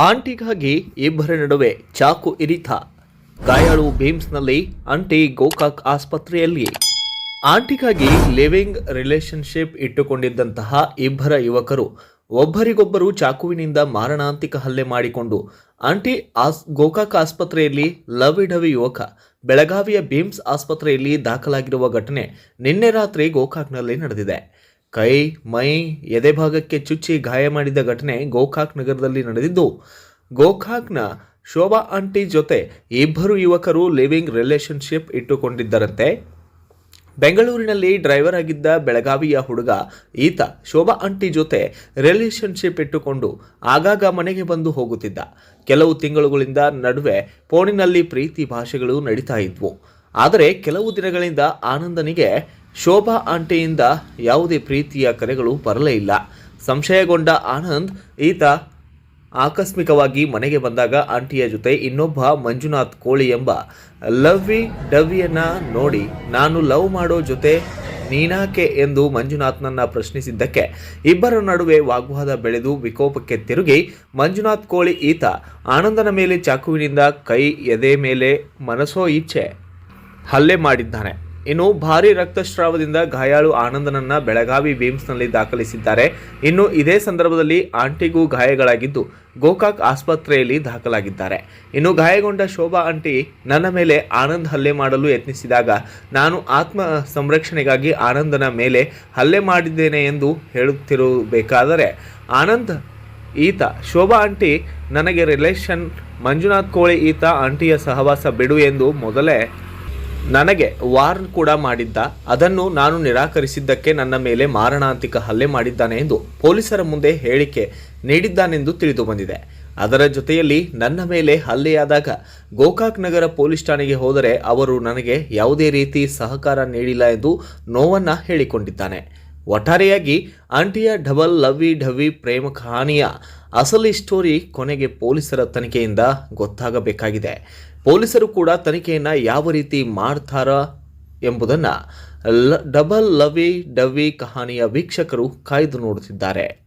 ಆಂಟಿಗಾಗಿ ಇಬ್ಬರ ನಡುವೆ ಚಾಕು ಇರಿತ. ಗಾಯಾಳು ಭೀಮ್ಸ್ನಲ್ಲಿ ಆಂಟಿ ಗೋಕಾಕ್ ಆಸ್ಪತ್ರೆಯಲ್ಲಿ ಆಂಟಿಗಾಗಿ ಲಿವಿಂಗ್ ರಿಲೇಶನ್ಶಿಪ್ ಇಟ್ಟುಕೊಂಡಿದ್ದಂತಹ ಇಬ್ಬರ ಯುವಕರು ಒಬ್ಬರಿಗೊಬ್ಬರು ಚಾಕುವಿನಿಂದ ಮಾರಣಾಂತಿಕ ಹಲ್ಲೆ ಮಾಡಿಕೊಂಡು, ಆಂಟಿ ಆಸ್, ಗೋಕಾಕ್ ಆಸ್ಪತ್ರೆಯಲ್ಲಿ ಲವಿಡವಿ ಯುವಕ, ಬೆಳಗಾವಿಯ ಭೀಮ್ಸ್ ಆಸ್ಪತ್ರೆಯಲ್ಲಿ ದಾಖಲಾಗಿರುವ ಘಟನೆ ನಿನ್ನೆ ರಾತ್ರಿ ಗೋಕಾಕ್ನಲ್ಲಿ ನಡೆದಿದೆ. ಕೈ, ಮೈ ಎದೆ ಭಾಗಕ್ಕೆ ಚುಚ್ಚಿ ಗಾಯ ಮಾಡಿದ ಘಟನೆ ಗೋಕಾಕ್ ನಗರದಲ್ಲಿ ನಡೆದಿದ್ದು, ಗೋಕಾಕ್ನ ಶೋಭಾ ಆಂಟಿ ಜೊತೆ ಇಬ್ಬರು ಯುವಕರು ಲಿವಿಂಗ್ ರಿಲೇಶನ್ಶಿಪ್ ಇಟ್ಟುಕೊಂಡಿದ್ದರಂತೆ. ಬೆಂಗಳೂರಿನಲ್ಲಿ ಡ್ರೈವರ್ ಆಗಿದ್ದ ಬೆಳಗಾವಿಯ ಹುಡುಗ ಈತ ಶೋಭಾ ಆಂಟಿ ಜೊತೆ ರಿಲೇಷನ್ಶಿಪ್ ಇಟ್ಟುಕೊಂಡು ಆಗಾಗ ಮನೆಗೆ ಬಂದು ಹೋಗುತ್ತಿದ್ದ. ಕೆಲವು ತಿಂಗಳುಗಳಿಂದ ನಡುವೆ ಫೋನಿನಲ್ಲಿ ಪ್ರೀತಿ ಭಾಷೆಗಳು ನಡೀತಾ ಇದ್ವು. ಆದರೆ ಕೆಲವು ದಿನಗಳಿಂದ ಆನಂದನಿಗೆ ಶೋಭಾ ಆಂಟಿಯಿಂದ ಯಾವುದೇ ಪ್ರೀತಿಯ ಕರೆಗಳು ಬರಲೇ ಇಲ್ಲ. ಸಂಶಯಗೊಂಡ ಆನಂದ್, ಈತ ಆಕಸ್ಮಿಕವಾಗಿ ಮನೆಗೆ ಬಂದಾಗ ಆಂಟಿಯ ಜೊತೆ ಇನ್ನೊಬ್ಬ ಮಂಜುನಾಥ್ ಕೋಳಿ ಎಂಬ ಲವ್ವಿ ಡವ್ವಿಯನ್ನ ನೋಡಿ, ನಾನು ಲವ್ ಮಾಡೋ ಜೊತೆ ನೀನಾಕೆ? ಎಂದು ಮಂಜುನಾಥ್ನನ್ನ ಪ್ರಶ್ನಿಸಿದ್ದಕ್ಕೆ ಇಬ್ಬರ ನಡುವೆ ವಾಗ್ವಾದ ಬೆಳೆದು ವಿಕೋಪಕ್ಕೆ ತಿರುಗಿ ಮಂಜುನಾಥ್ ಕೋಳಿ ಈತ ಆನಂದನ ಮೇಲೆ ಚಾಕುವಿನಿಂದ ಕೈ ಎದೆ ಮೇಲೆ ಮನಸೋ ಇಚ್ಛೆ ಹಲ್ಲೆ ಮಾಡಿದ್ದಾನೆ. ಇನ್ನು ಭಾರಿ ರಕ್ತಸ್ರಾವದಿಂದ ಗಾಯಾಳು ಆನಂದನನ್ನ ಬೆಳಗಾವಿ ಬೇಮ್ಸ್ನಲ್ಲಿ ದಾಖಲಿಸಿದ್ದಾರೆ. ಇನ್ನು ಇದೇ ಸಂದರ್ಭದಲ್ಲಿ ಆಂಟಿಗೂ ಗಾಯಗಳಾಗಿದ್ದು ಗೋಕಾಕ್ ಆಸ್ಪತ್ರೆಯಲ್ಲಿ ದಾಖಲಾಗಿದ್ದಾರೆ. ಇನ್ನು ಗಾಯಗೊಂಡ ಶೋಭಾ ಆಂಟಿ ನನ್ನ ಮೇಲೆ ಆನಂದ್ ಹಲ್ಲೆ ಮಾಡಲು ಯತ್ನಿಸಿದಾಗ ನಾನು ಆತ್ಮ ಸಂರಕ್ಷಣೆಗಾಗಿ ಆನಂದನ ಮೇಲೆ ಹಲ್ಲೆ ಮಾಡಿದ್ದೇನೆ ಎಂದು ಹೇಳುತ್ತಿರಬೇಕಾದರೆ ಆನಂದ್, ಈತ, ಶೋಭಾ ಆಂಟಿ, ನನಗೆ ರಿಲೇಷನ್ ಮಂಜುನಾಥ್ ಕೋಳಿ ಈತ, ಆಂಟಿಯ ಸಹವಾಸ ಬಿಡು ಎಂದು ಮೊದಲೇ ನನಗೆ ವಾರ್ನ್ ಕೂಡ ಮಾಡಿದ್ದ, ಅದನ್ನು ನಾನು ನಿರಾಕರಿಸಿದ್ದಕ್ಕೆ ನನ್ನ ಮೇಲೆ ಮಾರಣಾಂತಿಕ ಹಲ್ಲೆ ಮಾಡಿದ್ದಾನೆ ಎಂದು ಪೊಲೀಸರ ಮುಂದೆ ಹೇಳಿಕೆ ನೀಡಿದ್ದಾನೆಂದು ತಿಳಿದು ಬಂದಿದೆ. ಅದರ ಜೊತೆಯಲ್ಲಿ ನನ್ನ ಮೇಲೆ ಹಲ್ಲೆಯಾದಾಗ ಗೋಕಾಕ್ ನಗರ ಪೊಲೀಸ್ ಠಾಣೆಗೆ ಹೋದರೆ ಅವರು ನನಗೆ ಯಾವುದೇ ರೀತಿ ಸಹಕಾರ ನೀಡಿಲ್ಲ ಎಂದು ನೋವನ್ನ ಹೇಳಿಕೊಂಡಿದ್ದಾನೆ. ಒಟ್ಟಾರೆಯಾಗಿ, ಆಂಟಿಯ ಡಬಲ್ ಲವ್ವಿ ಢವಿ ಪ್ರೇಮ ಕಹಾನಿಯ ಅಸಲಿ ಸ್ಟೋರಿ ಕೊನೆಗೆ ಪೊಲೀಸರ ತನಿಖೆಯಿಂದ ಗೊತ್ತಾಗಬೇಕಾಗಿದೆ. ಪೊಲೀಸರು ಕೂಡ ತನಿಖೆಯನ್ನು ಯಾವ ರೀತಿ ಮಾಡ್ತಾರ ಎಂಬುದನ್ನು ಡಬಲ್ ಲವಿ ಡವಿ ಕಹಾನಿಯ ವೀಕ್ಷಕರು ಕಾಯ್ದು ನೋಡುತ್ತಿದ್ದಾರೆ.